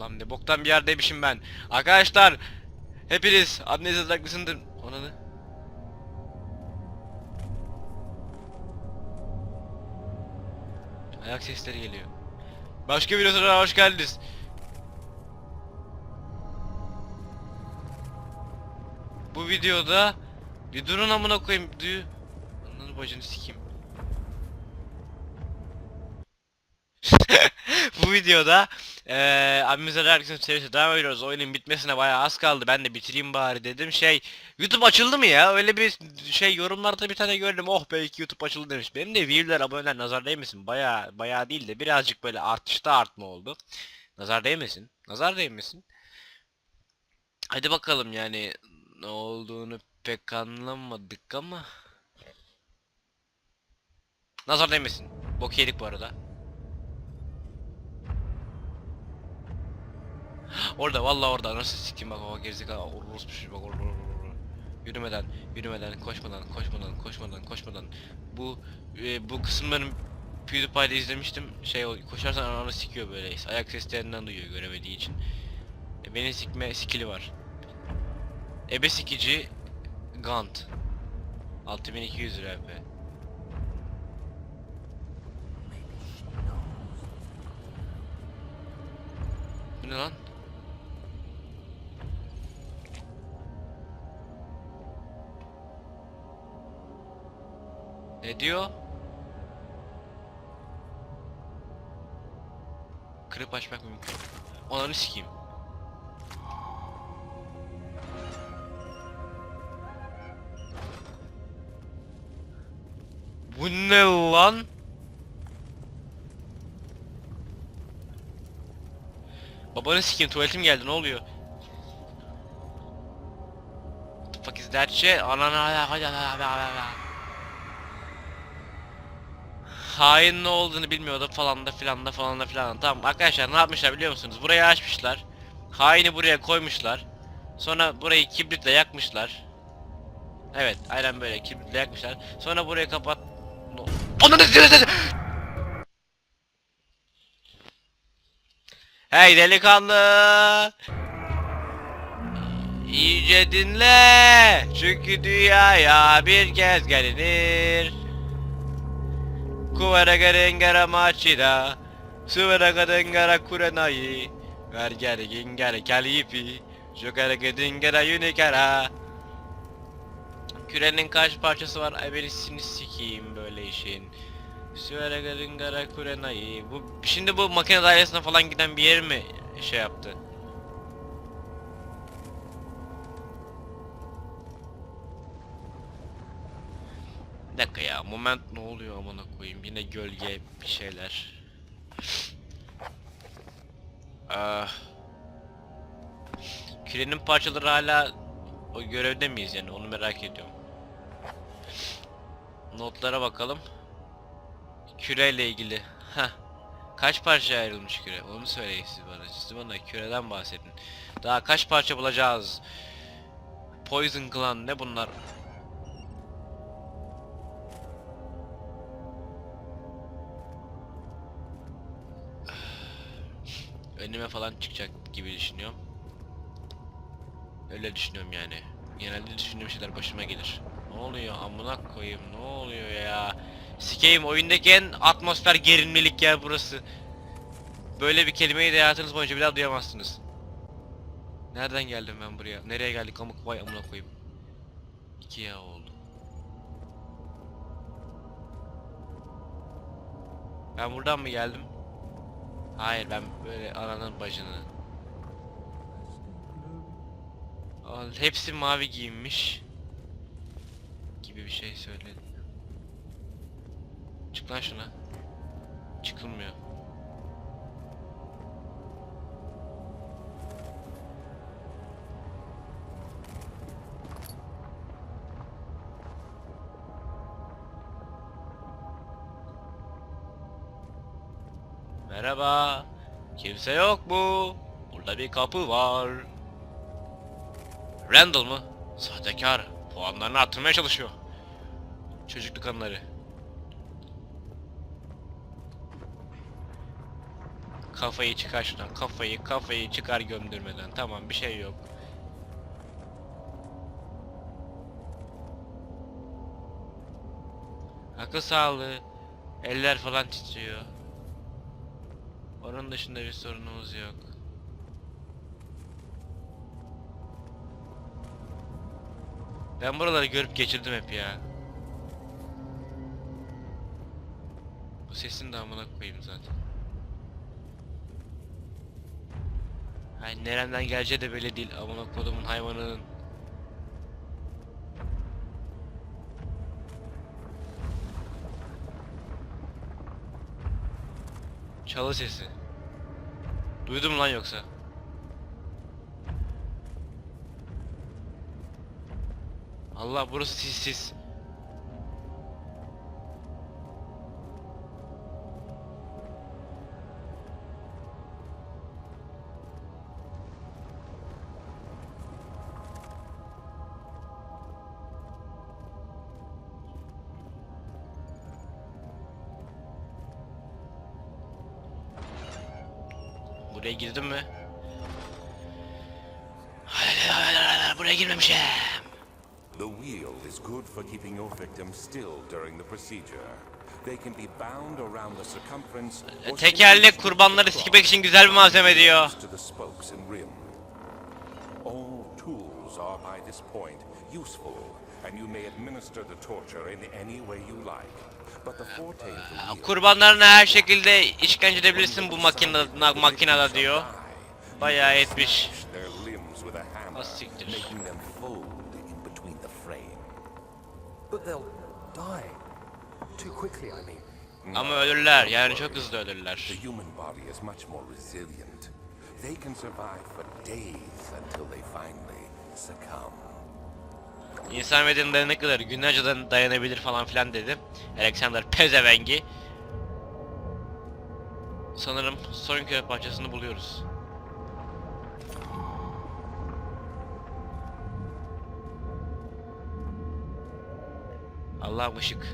Allah'ım ne boktan bir yerdeymişim ben. Arkadaşlar hepiniz anneniz haklısındır. Ananı. Ayak sesleri geliyor. Başka bir videoya hoş geldiniz. Bu videoda bir durun amına koyayım. Duyu. Ananı bacını sikeyim. Bu videoda eee abimize herkesin serisi devam ediyoruz. Oyunun bitmesine bayağı az kaldı. Ben de bitireyim bari dedim. Şey YouTube açıldı mı ya? Öyle bir şey yorumlarda bir tane gördüm. Oh belki YouTube açıldı demiş. Benim de view'ler aboneler nazar değmesin. Bayağı bayağı değil de birazcık böyle artışta artma oldu. Nazar değmesin. Nazar değmesin. Hadi bakalım yani ne olduğunu pek anlamadık ama. Nazar değmesin. Bok yedik bu arada. Orada vallahi orada nasıl sikim bak o gerizekalı orospu şu bak orada orada, orada. Yürümeden, yürümeden, koşmadan, koşmadan, koşmadan, koşmadan. Bu e, bu kısımların PewDiePie'de izlemiştim. Şey koşarsan ananı sikiyor böyle. Ayak seslerinden duyuyor göremediği için. E, beni sikme skill'i var. Ebe sikici Gant. 6200 lira be. Bu ne lan? Ne diyor? Kırıp açmak mümkün. Ananı sikeyim. Bu ne lan? Babanı sikeyim tuvaletim geldi ne oluyor? What the fuck is that shit? Anana Hain ne olduğunu bilmiyordu falan da filan da falan da filan da. Tamam arkadaşlar ne yapmışlar biliyor musunuz? Burayı açmışlar. Haini buraya koymuşlar. Sonra burayı kibritle yakmışlar. Evet aynen böyle kibritle yakmışlar. Sonra burayı kapat... Ananı Hey delikanlı! İyice dinle! Çünkü dünyaya bir kez gelinir. Kuvara garengara machida Suvara garengara kurenai Vergere gingara kalipi Jokara gadingara yunikara Kürenin kaç parçası var? Ay birisini sikeyim böyle işin. Suvara garengara kurenai Bu şimdi bu makine dairesine falan giden bir yer mi şey yaptı? Dakika ya moment ne oluyor amına koyayım yine gölge bir şeyler. Ah. Kürenin parçaları hala o görevde miyiz yani onu merak ediyorum. Notlara bakalım. Küreyle ilgili. Heh. Kaç parçaya ayrılmış küre? Onu söyleyin siz bana. Siz bana küreden bahsedin. Daha kaç parça bulacağız? Poison Clan ne bunlar? Önüme falan çıkacak gibi düşünüyorum. Öyle düşünüyorum yani. Genelde düşündüğüm şeyler başıma gelir. Ne oluyor amına koyayım ne oluyor ya? Sikeyim oyundaki en atmosfer gerilimlilik yer burası. Böyle bir kelimeyi de hayatınız boyunca bir daha duyamazsınız. Nereden geldim ben buraya? Nereye geldik amık vay amına koyayım. İki ya oldu. Ben buradan mı geldim? Hayır ben böyle ananın bacını. Al, Hepsi mavi giyinmiş. Gibi bir şey söyledi. Çık lan şuna. Çıkılmıyor. Merhaba. Kimse yok mu? Burada bir kapı var. Randall mı? Sahtekar. Puanlarını arttırmaya çalışıyor. Çocukluk anıları. Kafayı çıkar şuradan. Kafayı kafayı çıkar gömdürmeden. Tamam bir şey yok. Akıl sağlığı. Eller falan titriyor. Onun dışında bir sorunumuz yok. Ben buraları görüp geçirdim hep ya. Bu sesin de amına koyayım zaten. Ay nereden geleceği de belli değil amına kodumun hayvanının. Çalı sesi. Duydum lan yoksa. Allah burası sissiz. Girdim mi? Buraya girmemişim. The wheel is good for keeping your victim still during the procedure. They can be bound around the circumference or Tekerlek kurbanları sikmek için güzel bir malzeme diyor. All tools are by this point useful, and you may administer the torture in any way you like. But the forte wheel Kurbanlarına her şekilde işkence edebilirsin bu makine makinede diyor. Bayağı etmiş. their limbs with a hammer, siktir. making them fold in between the frame. But they'll die. Too quickly, I mean. Ama ölürler yani çok hızlı ölürler. The human body is much more resilient. They can survive for days until they finally succumb. İnsan bedeninin dayanıklıları günlerce dayan- dayanabilir falan filan dedi. Alexander Pezevengi. Sanırım son köy parçasını buluyoruz. Allah'ım ışık.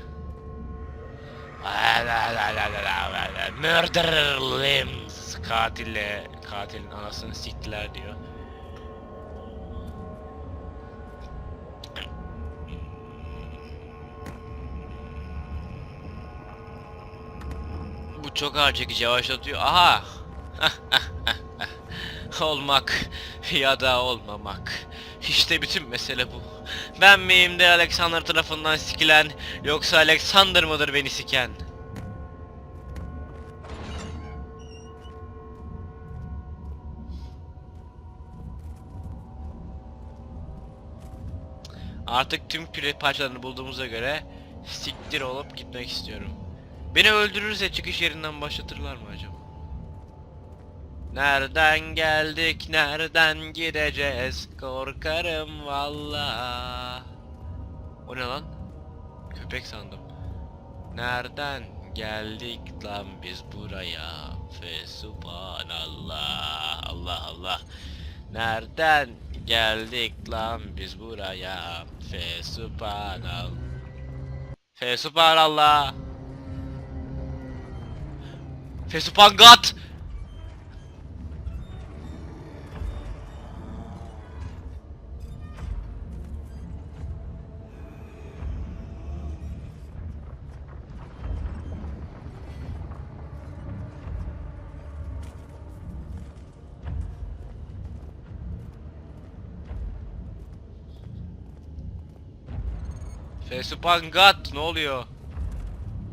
Murder limbs katille katilin anasını siktiler diyor. Çok ağır çekici yavaşlatıyor. Aha! Olmak ya da olmamak. İşte bütün mesele bu. Ben miyim de Alexander tarafından sikilen yoksa Alexander mıdır beni siken? Artık tüm küre parçalarını bulduğumuza göre siktir olup gitmek istiyorum. Beni öldürürse çıkış yerinden başlatırlar mı acaba? Nereden geldik, nereden gideceğiz? Korkarım valla. O ne lan? Köpek sandım. Nereden geldik lan biz buraya? Fe subhanallah. Allah Allah. Nereden geldik lan biz buraya? Fe subhanallah. Fe subhanallah. Fe subhangat. Fesupangat ne oluyor?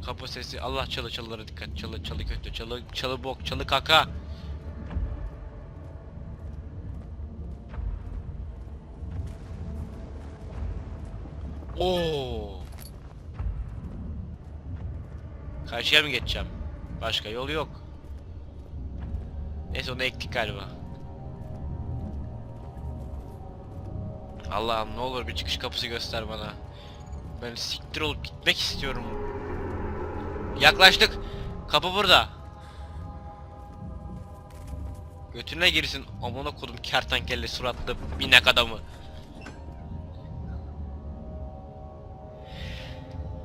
Kapı sesi Allah çalı çalılara dikkat çalı çalı kötü çalı çalı bok çalı kaka Oo. Karşıya mı geçeceğim? Başka yol yok. Neyse onu ektik galiba. Allah'ım ne olur bir çıkış kapısı göster bana. Ben siktir olup gitmek istiyorum. Yaklaştık. Kapı burada. Götüne girsin amına kodum kertenkele suratlı binek adamı.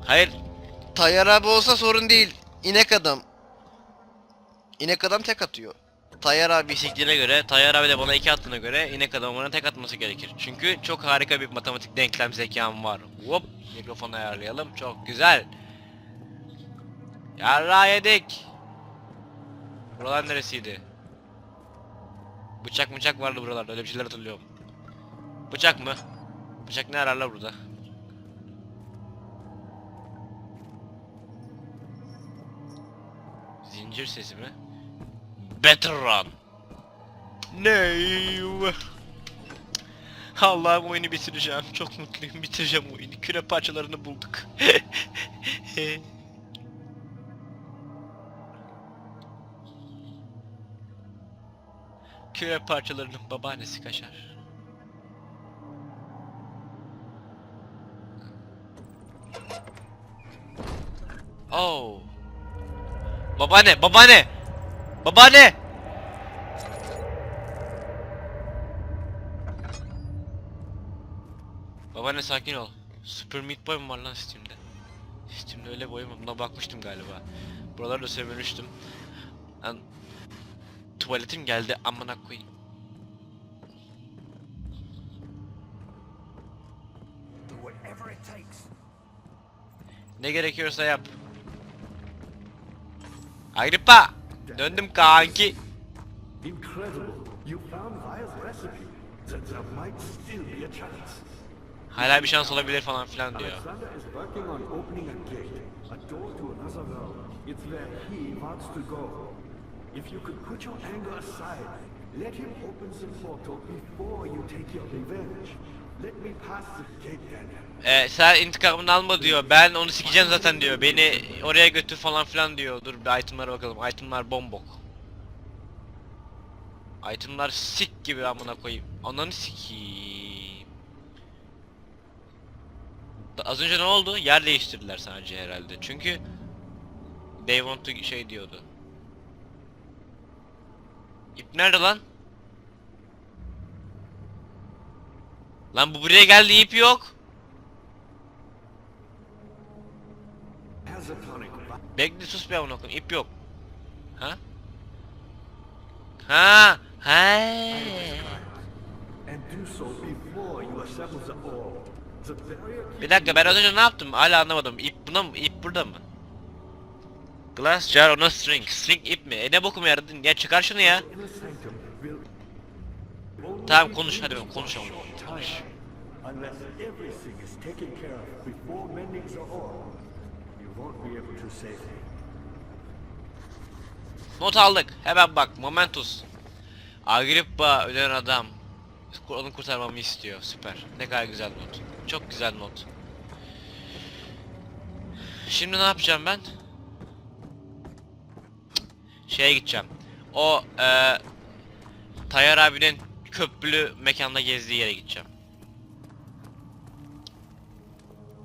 Hayır. Tayyar abi olsa sorun değil. İnek adam. İnek adam tek atıyor. Tayyar abi siktiğine göre, Tayyar abi de bana iki attığına göre inek adamın bana tek atması gerekir. Çünkü çok harika bir matematik denklem zekam var. Hop, mikrofonu ayarlayalım. Çok güzel. Yarra yedik. Buralar neresiydi? Bıçak bıçak vardı buralarda öyle bir şeyler hatırlıyorum. Bıçak mı? Bıçak ne ararlar burada? Zincir sesi mi? Better run. No. Allah'ım oyunu bitireceğim. Çok mutluyum. Bitireceğim oyunu. Küre parçalarını bulduk. Küre parçalarının babaannesi kaşar. Oh. Babaanne, babaanne. Babaanne. Babaanne sakin ol. Super Meat Boy mu var lan Steam'de? Steam'de öyle boy mu? Buna bakmıştım galiba. Buralarda sömürmüştüm. Lan tuvaletim geldi amına koyayım. Ne gerekiyorsa yap. Agrippa! Döndüm kanki. Hala bir şans olabilir falan filan diyor. Alexander If you could put your anger aside, let him open the portal before you take your revenge. Let me pass the gate then. Ee, sen intikamını alma diyor. Ben onu sikeceğim zaten diyor. Beni oraya götür falan filan diyor. Dur bir itemlara bakalım. Itemlar bombok. Itemlar sik gibi amına koyayım. Ananı sikeyim. Da- Az önce ne oldu? Yer değiştirdiler sadece herhalde. Çünkü they want to şey diyordu. İp nerede lan? Lan bu buraya geldi ip yok. Bekle sus bir amına koyayım. İp yok. Ha? Ha? He. Bir dakika ben az önce ne yaptım? Hala anlamadım. İp buna mı? İp burada mı? Glass jar on a string. String ip mi? E ne bokuma yaradın? Ya çıkar şunu ya. Tamam konuş hadi ben konuş me. Not aldık. Hemen bak. Momentus. Agrippa ölen adam. Onu kurtarmamı istiyor. Süper. Ne kadar güzel not. Çok güzel not. Şimdi ne yapacağım ben? Şeye gideceğim. O eee Tayyar abinin köprülü mekanda gezdiği yere gideceğim.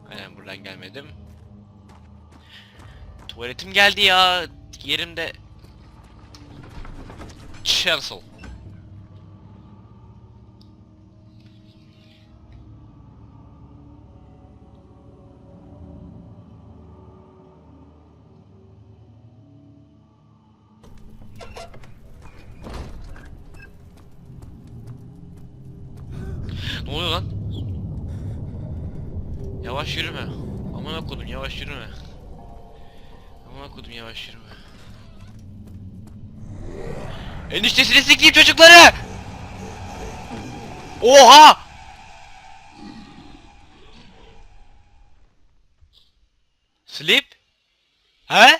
Aynen buradan gelmedim. Tuvaletim geldi ya. Yerimde Chancel. Ne oluyor lan? Yavaş yürüme. Aman kodum yavaş yürüme. Kodum yavaş yürüme. Eniştesini sikeyim çocukları! Oha! Sleep? He?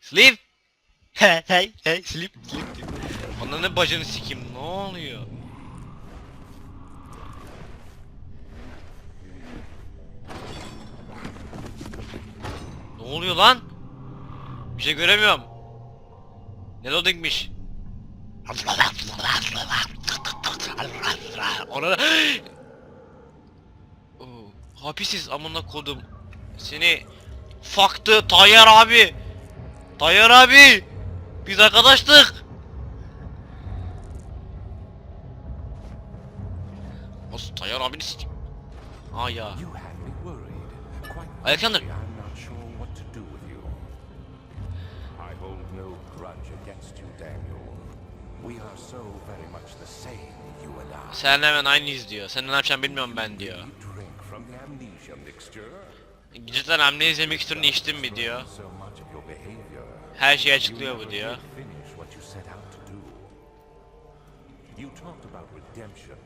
Sleep? He hey hey sleep sleep. Ananı bacını sikeyim ne oluyor? Ne oluyor lan? Bir şey göremiyorum. Ne loadingmiş? Oo, Hapisiz amına kodum. Seni faktı Tayyar abi. Tayyar abi. Biz arkadaştık. Nasıl Tayyar abini s*** Aa ya. Alexander. Sen hemen aynıyız diyor. Sen ne yapacağını bilmiyorum ben diyor. You drink from the amnesia mixture. Cidden amnezya mikstürünü içtin mi diyor. Her şeyi açıklıyor bu diyor. you talked about redemption,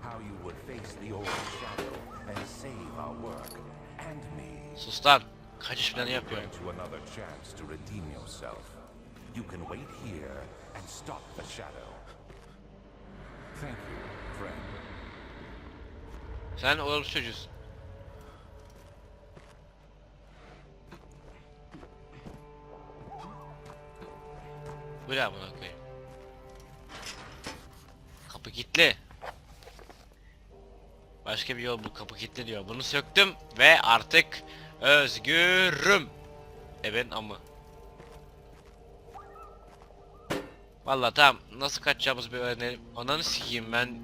how you would face the old shadow and save our work and me. Sus lan. Kaçış planı yapıyor. You can wait here and stop the shadow. Thank you, friend. Sen oğul çocuğusun. Bu ne amına koyayım? Kapı kilitli. Başka bir yol bu kapı kilitli diyor. Bunu söktüm ve artık özgürüm. E ben amı. Vallahi tamam nasıl kaçacağımızı bir öğrenelim. Ananı sikeyim ben.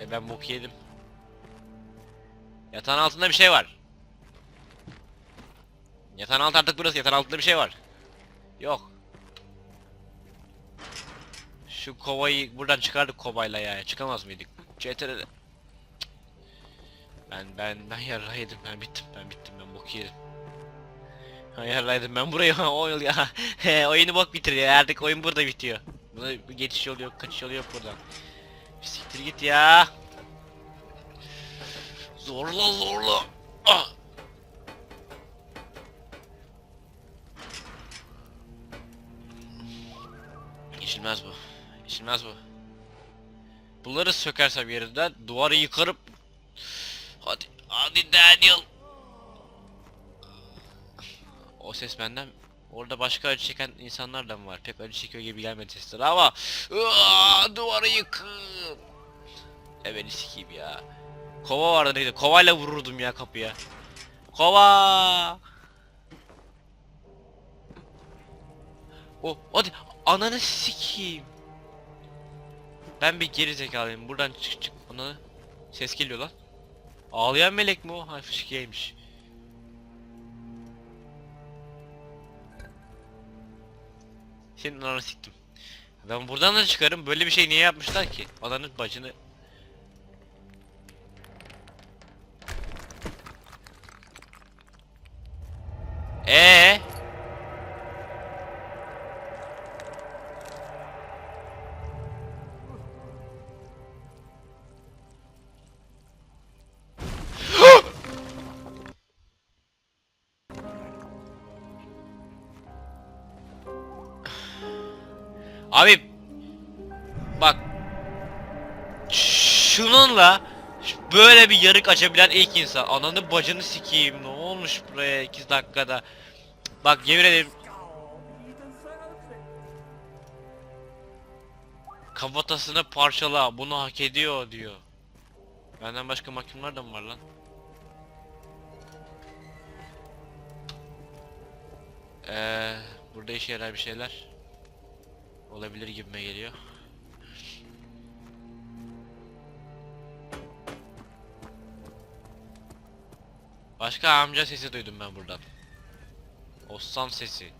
E ben bok yedim. Yatağın altında bir şey var. Yatağın altı artık burası. Yatağın altında bir şey var. Yok. Şu kovayı buradan çıkardık kovayla ya. Çıkamaz mıydık? CTRL. Ben ben ben yarraydım. Ben bittim. Ben bittim. Ben bok yedim. Ben yarraydım. Ben burayı o yol ya. Oyunu bok bitiriyor. Artık oyun burada bitiyor. Buna geçiş yolu yok. Kaçış yolu yok buradan. Siktir git ya. Zorla zorla. Ah. Geçilmez bu. Geçilmez bu. Bunları sökersem yerinden duvarı yıkarım. Hadi hadi Daniel. O ses benden. Orada başka acı çeken insanlar da mı var? Pek acı çekiyor gibi gelmedi sesler ama Aa, duvarı yıkın. E beni sikeyim ya. Kova vardı neydi? Kovayla vururdum ya kapıya. Kova. O hadi ananı sikeyim. Ben bir geri zekalıyım. Buradan çık çık. Ananı. Ses geliyor lan. Ağlayan melek mi o? Ha fışkiyeymiş. Senin ananı siktim. Ben buradan da çıkarım. Böyle bir şey niye yapmışlar ki? Ananın bacını Ee? Şununla böyle bir yarık açabilen ilk insan. Ananı bacını sikeyim. Ne olmuş buraya 2 dakikada? Bak yemin ederim. Kafatasını parçala. Bunu hak ediyor diyor. Benden başka mahkumlar da mı var lan? Eee burada işe yarar bir şeyler olabilir gibime geliyor. Başka amca sesi duydum ben buradan. Ossan sesi.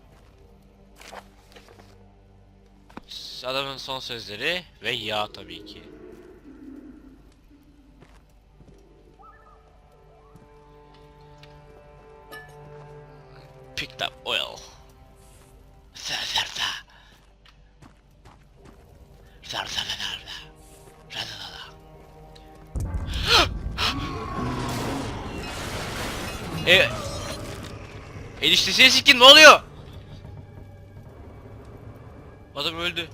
Adamın son sözleri ve ya tabii ki. Picked up oil. Sa sa sa. Sa E Eniştesine sikin ne oluyor? Adam öldü.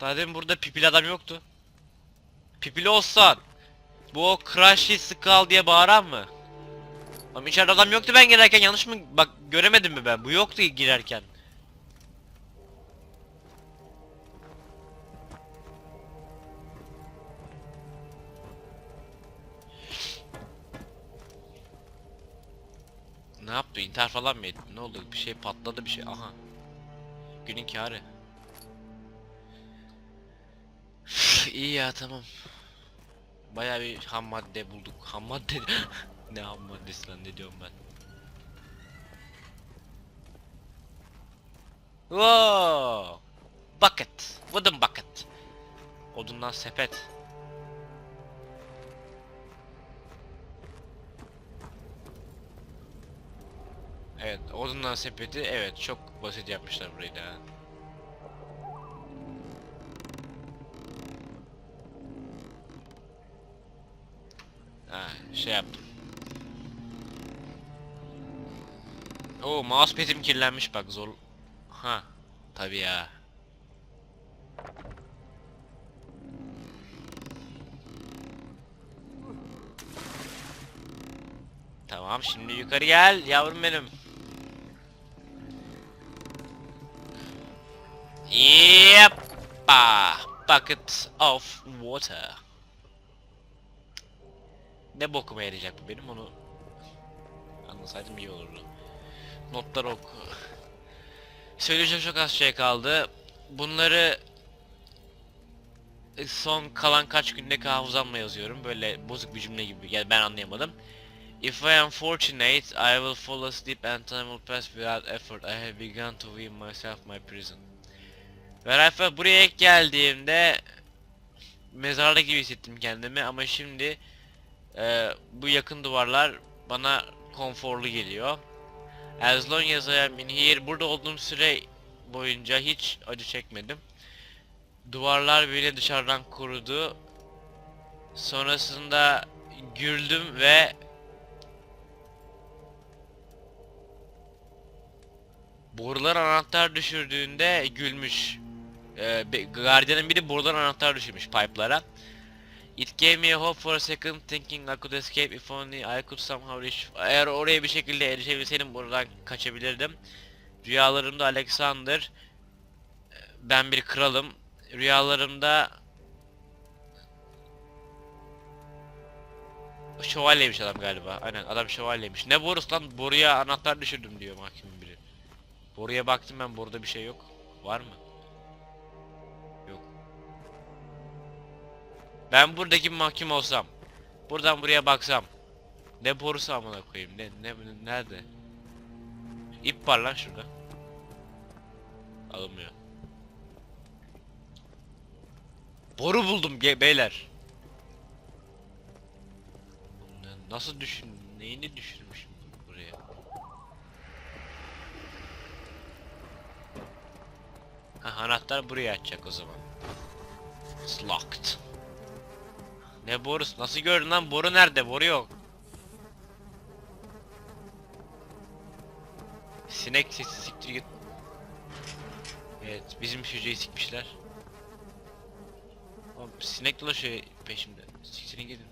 Daha demin burada pipili adam yoktu. Pipili olsan bu o Crashy Skull diye bağıran mı? Ama içeride adam yoktu ben girerken yanlış mı? Bak göremedim mi ben? Bu yoktu girerken. Ne yaptı? İntihar falan mı etti? Ne oldu? Bir şey patladı bir şey. Aha. Günün kârı. İyi ya tamam. Baya bir ham madde bulduk. Ham madde ne ham maddesi lan ne diyorum ben. Wow! Bucket. Wooden bucket. Odundan sepet. Evet, odundan sepeti evet çok basit yapmışlar burayı da. Ha, şey yaptım. Oo, mousepad'im kirlenmiş bak zor. Ha, tabii ya. Tamam şimdi yukarı gel yavrum benim. Yeppa! Bucket of water. Ne bokuma yarayacak bu benim onu anlasaydım iyi olurdu. Notlar oku. Söyleyecek çok az şey kaldı. Bunları son kalan kaç gündeki hafızamla yazıyorum. Böyle bozuk bir cümle gibi. Yani ben anlayamadım. If I am fortunate, I will fall asleep and time will pass without effort. I have begun to weave myself my prison. Ve Ralph'a buraya ilk geldiğimde mezarda gibi hissettim kendimi ama şimdi e, bu yakın duvarlar bana konforlu geliyor. As long as I am in here, burada olduğum süre boyunca hiç acı çekmedim. Duvarlar beni dışarıdan korudu. Sonrasında güldüm ve borular anahtar düşürdüğünde gülmüş. Be- gardiyanın biri borular anahtar düşürmüş pipe'lara. It gave me a hope for a second thinking I could escape if only I could somehow reach... Eğer oraya bir şekilde erişebilseydim buradan kaçabilirdim. Rüyalarımda Alexander, ben bir kralım. Rüyalarımda şövalyeymiş adam galiba. Aynen adam şövalyeymiş. Ne borusu lan? Boruya anahtar düşürdüm diyor mahkumun biri. Boruya baktım ben boruda bir şey yok. Var mı? Ben buradaki mahkum olsam. Buradan buraya baksam. Ne borusu amına koyayım? Ne ne nerede? İp var lan şurada. Alınmıyor. Boru buldum beyler. Nasıl düşün? Neyini düşürmüşüm buraya? Ha, anahtar buraya açacak o zaman. It's locked. Ne borusu? Nasıl gördün lan? Boru nerede? Boru yok. Sinek sesi siktir git. Evet, bizim hücreyi sikmişler. Oğlum sinek dolaşıyor peşimde. Siktirin gidin.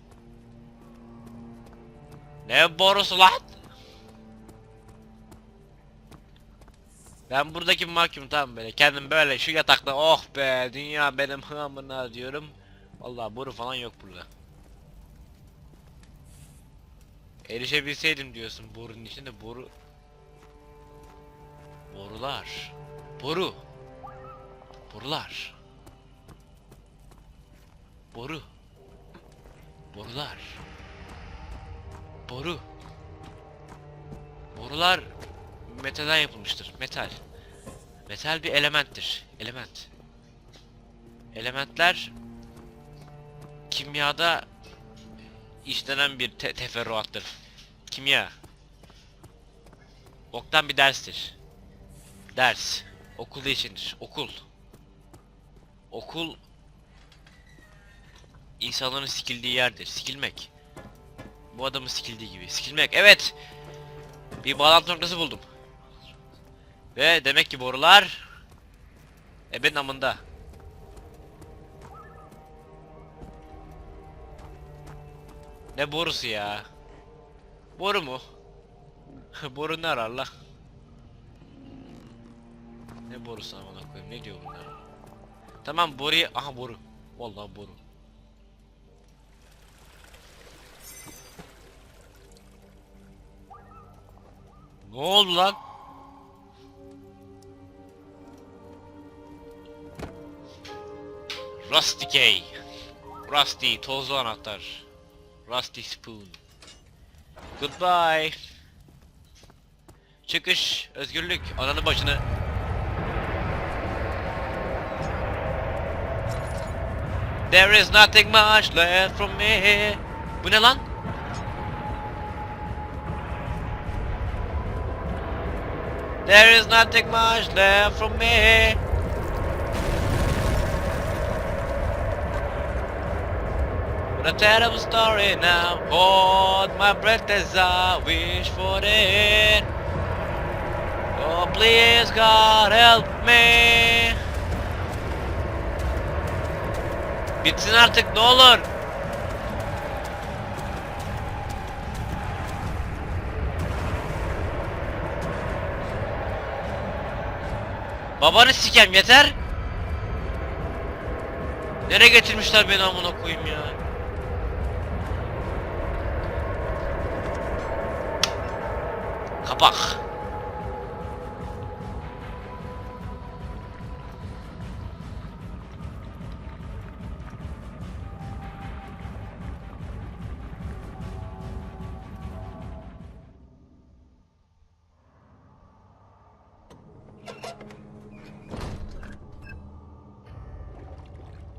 Ne borusu lan? Ben buradaki mahkum tamam böyle kendim böyle şu yatakta oh be dünya benim hamına diyorum. Vallahi boru falan yok burada. Erişebilseydim diyorsun borunun içinde boru Borular. Boru. Borular. Boru. Borular. Boru. Borular metalden yapılmıştır. Metal. Metal bir elementtir. Element. Elementler kimyada işlenen bir te teferruattır. Kimya. Oktan bir derstir. Ders. Okul içindir. Okul. Okul insanların sikildiği yerdir. Sikilmek. Bu adamın sikildiği gibi. Sikilmek. Evet. Bir bağlantı noktası buldum. Ve demek ki borular ebenin amında. Ne borusu ya? Boru mu? Boru ne arar la? Ne borusu amına koyayım ne diyor bunlar? Tamam boruyu aha boru. Vallahi boru. Ne oldu lan? Rusty Key. Rusty tozlu anahtar. Rusty Spoon. Goodbye. Çıkış, özgürlük, ananı başını. There is nothing much left from me. Bu ne lan? There is nothing much left from me. But a terrible story now. Hold my breath as I wish for it. Oh, please, God, help me. Bitsin artık ne olur. Babanı sikem yeter. Nereye getirmişler beni amına koyayım ya? Kapak.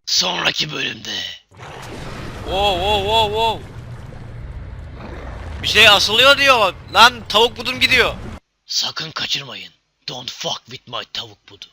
Sonraki bölümde. Wow wow wow wow. Bir şey asılıyor diyor. Lan tavuk budum gidiyor. Sakın kaçırmayın. Don't fuck with my tavuk budu.